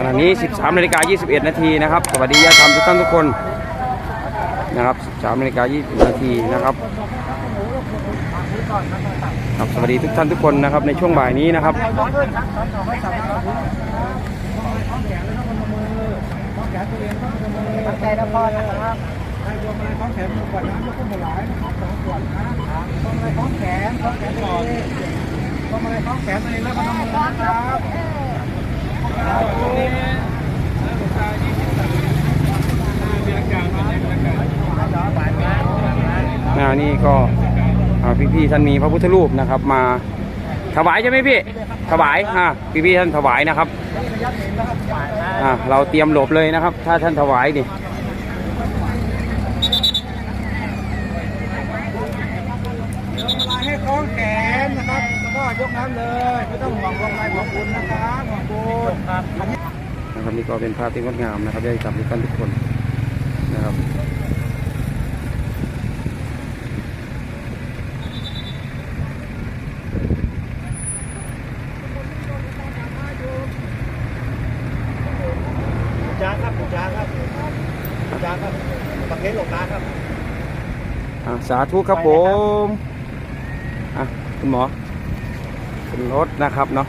ขณะนี้ 13นาฬิกา21 นาทีนะครับ สวัสดีญาติธรรมทุกท่านทุกคนนะครับ 13นาฬิกา20นาทีนะครับครับสวัสดีทุกท่านทุกคนนะครับในช่วงบ่ายนี้นะครับใจละพอนะครับใครรวมอะไรของแขนขวดน้ำยกขึ้นมาหลายนะครับสองขวดนะทำอะไรของแขนของแขนก่อนทำอะไรของแขนตัวเองแล้วก็ทำมือนะครับ นานี่ก็อ่พี่ๆท่านมีพระพุทธรูปนะครับ มาถวายใช่ไหมพี่ ถวายอ่าพี่ๆท่านถวายนะครับอ่าเราเตรียมหลบเลยนะครับ ถ้าท่านถวายดิ ลายให้คล้องแขนนะครับ แล้วก็ยกน้ำเลย ไม่ต้องห่วงลงลายของคุณนะครับของคุณครับ นะครับนี่ก็เป็นภาพที่งดงามนะครับญาติธรรมทุกท่านทุกคนนะครับจ้าครับจ้าครับจ้าครับประเคนหลงตาครับอ่าสาธุครับผมอะคุณหมอขึ้นรถนะครับเนาะ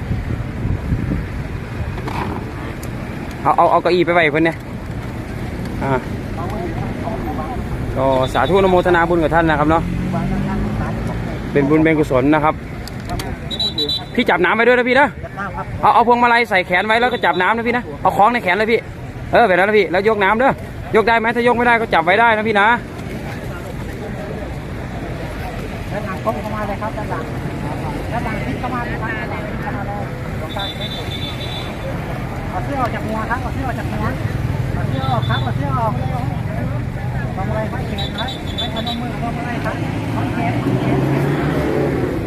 เอาเอาเอาเก้าอี้ไปไว้เพื่อนเนี่ยอ่าก็สาธุนโมทนาบุญกับท่านนะครับเนาะเป็นบุญเป็นกุศลนะครับ พี่จับน้ำไว้ด้วยนะพี่นะเอาเอาพวงมาลัยใส่แขนไว้แล้วก็จับน้ำนะพี่นะเอาคล้องในแขนเลยพี่เออแบบนั้นนะพี่แล้วยกน้ำเด้อยกได้ไหมถ้ายกไม่ได้ก็จับไว้ได้นะพี่นะด้านหลังก้มเข้ามาเลยครับด้านหลังด้านหลังพลิกเข้ามาเลยครับด้านหลังพลิกเข้ามาเลย เอาเสื้อออกจากหัวครับเอาเสื้อออกจากหัวเอาเสื้อออกครับเอาเสื้อออกทำอะไรไม่แขนครับไม่พนมมือทำอะไรครับของแขนของแขน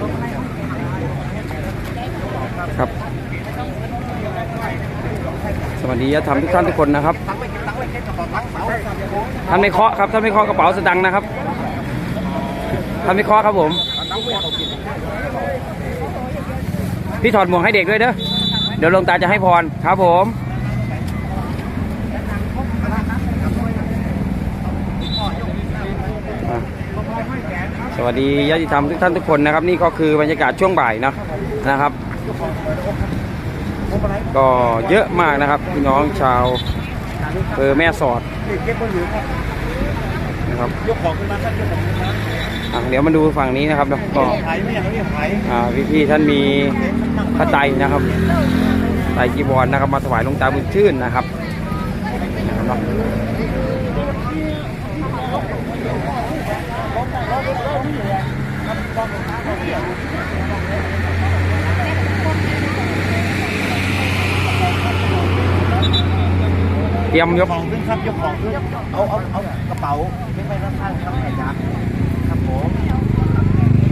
ทำอะไรของแขนครับสวัสดีญาติธรรมทุกท่านทุกคนนะครับ ท่านไม่เคาะครับ ท่านไม่เคาะกระเป๋าสตังค์นะครับ ท่านไม่เคาะครับผม พี่ถอดหมวกให้เด็กด้วยเด้อ ดี๋ยวหลวงตาจะให้พรครับผมสวัสดีญาติธรรมทุกท่านทุกคนนะครับ นี่ก็คือบรรยากาศช่วงบ่ายนะนะครับ ก็เยอะมากนะครับพี่น้องชาวเภอแม่สอด นะครับยกของขึ้นมาครับยกของขึ้นมาอะเดี๋ยวมาดูฝั่งนี้นะครับเนอะก็ไผ่ไม่อยากเรียกไผ่อ่าพี่ๆท่านมีพระไตรนะครับไตรจีวรนะครับ มาถวายหลวงตาบุญชื่นนะครับนะครับเนาะ เตรียมยกของขึ้นครับยกของขึ้นเอาเอาเอากระเป๋าไม่ไปข้างๆครับแม่จ๋าครับผม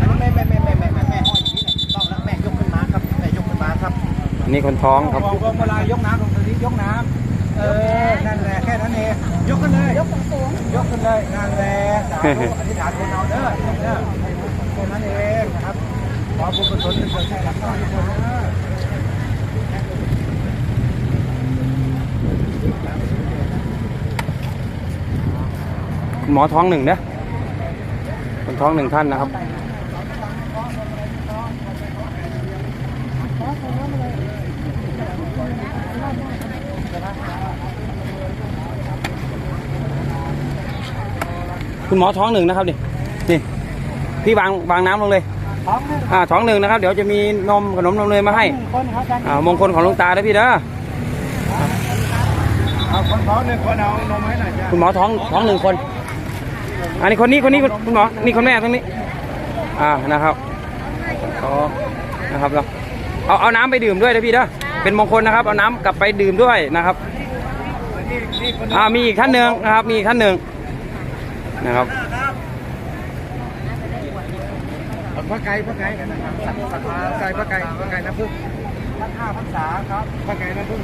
อันนี้แม่แม่แม่แม่แม่แม่แม่ห้อยอย่างนี้นี่ยต้องแล้วแม่ยกขึ้นมาครับแม่ยกขึ้นมาครับนี่คนท้องครับลงเวลายกน้ำลงตรงนี้ยกน้ำเออนั่นแหละแค่นั้นเองยกขึ้นเลยยกสูงยกขึ้นเลยนั่นแหละสาธุอธิษฐานคนเอาเด้อเด้อแค่นั้นเองนะครับขอบุญกุศลเป็นส่วนให้กับทุกคนเด้อ คุณ หมอท้องหนึ่งเนอะคนท้องหนึ่งท่านนะครับ คุณหมอท้องหนึ่งนะครับนี่นี่พี่วางวางน้ำลงเลยพร้อมนะอ่าท้องหนึ่งนะครับ เดี๋ยวจะมีนมขนมนมเนยมาให้หนึ่งคนครับอ่ามงคลของหลวงตานะพี่เด้อ เอาคนท้องหนึ่งคนเอานมให้หน่อยจ้ะคุณหมอท้องท้องหนึ่งคน อันนี้คนนี้คนนี้คุณคุณหมอ นี่คนแม่ตรงนี้ อ่า นะครับอ๋อนะครับเราเอาเอาน้ำไปดื่มด้วยนะพี่เด้อ เป็นมงคลนะครับ เอาน้ำกลับไปดื่มด้วยนะครับนี่นี่คนอ่า มีอีกท่านหนึ่งนะครับ มีอีกท่านหนึ่งนะครับพระไก่พระไก่สัตว์สัตว์พระไก่พระไก่พระไก่น้ำผึ้งพันห้าพันสาครับพระไก่น้ำผึ้ง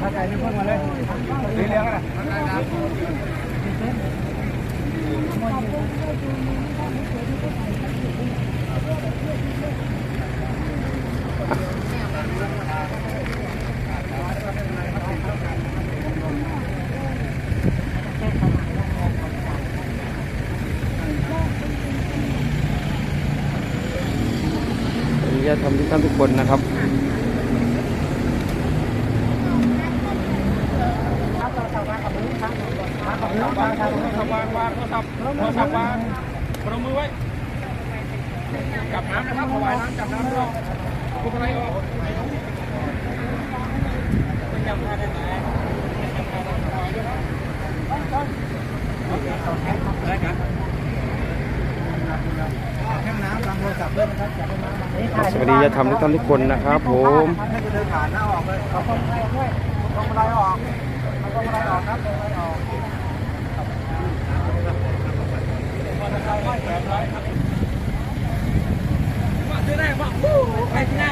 ถ้าใครไม่พ้นมาเลยีเหลืองนะญาติธรทุกท่านทุกคนนะครับ มือมาชาวานชาวานวางโทรศัพท์โทรศัพท์วางประมือไว้จับน้ำนะครับถวายน้ำจับน้ำด้วยคุณอะไรออกได้ครับแค่น้ำวางโทรศัพท์ด้ครับสวัสดีญาติธรรมทุกท่านทุกคนนะครับผมให้เดินผ่านหน้าออกเลยเอาพวงมาลัยด้วยพวงมาลัยออกเอาพวงมาลัยออกครับ พวงมาลัยออกไปที่หน้า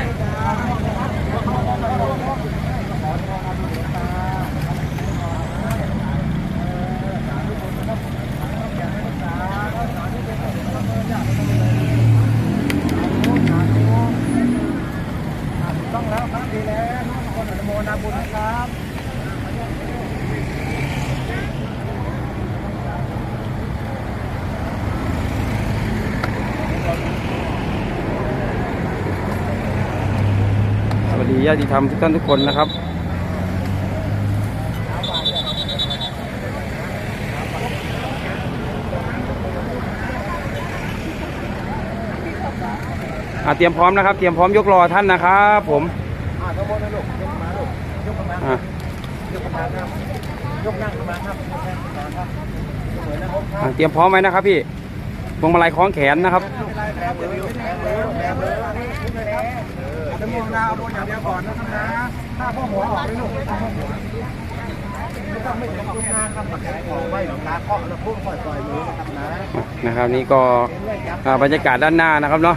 ต้องแล้วครับดีแล้วทุกคนอนุโมทนาบุญนะครับ ถีญาติธรรมทุกท่านทุกคนนะครับ อะเตรียมพร้อมนะครับ เตรียมพร้อมยกรอท่านนะครับผมอ่าขบนนะลูกยกมาลูกยกมาอะยกมาครับยกนั่งมาครับยกนั่งมาครับเหมือนนะครับคอะรับเตรียมพร้อมไว้นะครับพี่พวงมาลัยคล้องแขนนะครับแบบเลยแบบเลยแบบเลยอ นุโมทนาบุญอย่างเดียวก่อนนะครับนะถ้าพ่อหัวออกเลยลูกถ้าพ่อหัวไม่ต้องไม่ต้องคุณนาครับขายของไว้หรอกนะเคาะแล้วพุ่งปล่อยปล่อยมือนะครับนะนะครับนี่ก็บรรยากาศด้านหน้านะครับเนาะ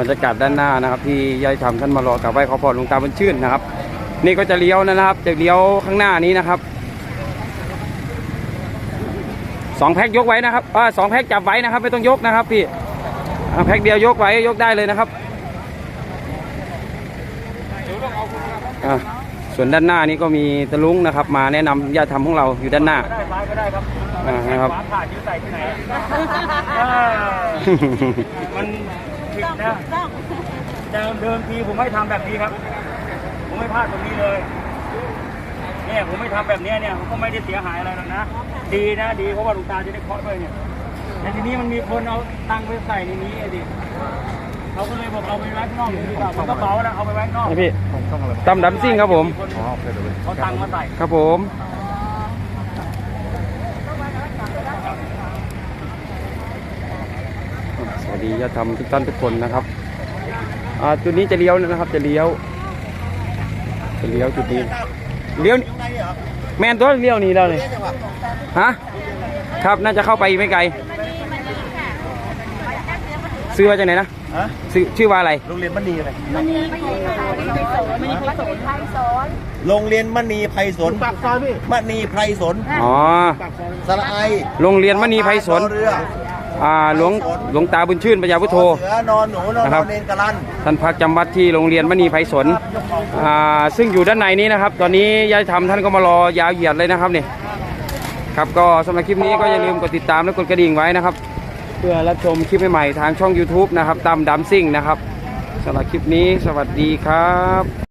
บรรยากาศด้านหน้านะครับ ที่ยายทำท่านมารอกราบไหว้ขอพรหลวงตาบุญชื่นนะครับ นี่ก็จะเลี้ยวนะครับจะเลี้ยวข้างหน้านี้นะครับสองแพ็คยกไว้นะครับอ่าสองแพ็คจับไว้นะครับ ไม่ต้องยกนะครับพี่แพ็คเดียวยกไว้ยกได้เลยนะครับ อ่าส่วนด้านหน้านี้ก็มีตะลุงนะครับ มาแนะนำญาติธรรมของเราอยู่ด้านหน้าได้ซ้ายก็ได้ครับอ่านะครับฟ้าผ่ายิ้วใส่ที่ไหนมันผิดนะแต่เดิมทีผมไม่ทำแบบนี้ครับ ผมไม่พลาดตรงนี้เลย เนี่ยผมไม่ทำแบบเนี้ยเนี่ยผมก็ไม่ได้เสียหายอะไรหรอกนะ ดีนะดีเพราะว่าหลุงตาจะได้เคาะด้วยเนี่ยแต่ทีนี้มันมีคนเอาตังค์ไปใส่ในนี้ไอ้ดิ เขาก็เลยบอกเอาไปไว้ข้างนอกดีกว่าผมกระเป๋านะเอาไปไว้ข้างนอกนี่พี่ตั้มดัมซิ่งครับผมเขาตังค์มาใส่ครับผมสวัสดีญาติธรรมทุกท่านทุกคนนะครับอ่าจุดนี้จะเลี้ยวนะครับ จะเลี้ยวจะเลี้ยวจุดนี้เลี้ยวแมนตัวเลี้ยวนี่แล้วนี่ฮะครับน่าจะเข้าไปไม่ไกลซื้อว่าจากไหนนะ ฮะซื้อชื่อว่าอะไร โรงเรียนมณีอะไรมันมีไผ่สอนมันมีไผ่สอนไผ่สอนโรงเรียนมณีไพศาลปากซอยพี่มณีไพศาลอ๋อปากซอยสระไอโรงเรียนมณีไพศาลรอเรืออ่าหลวงหลวงตาบุญชื่นปัญญาพุทโธเสือนอนหนูนอนนะครับเนนกะลันท่านพักจำวัดที่โรงเรียนมณีไพศาลอ่าซึ่งอยู่ด้านในนี้นะครับ ตอนนี้ยายธรรมท่านก็มารอยาวเหยียดเลยนะครับนี่ครับก็สำหรับคลิปนี้ก็อย่าลืมกดติดตามและกดกระดิ่งไว้นะครับเพื่อรับชมคลิปใหม่ๆทางช่อง YouTube นะครับตามดัมซิ่งนะครับสำหรับคลิปนี้สวัสดีครับ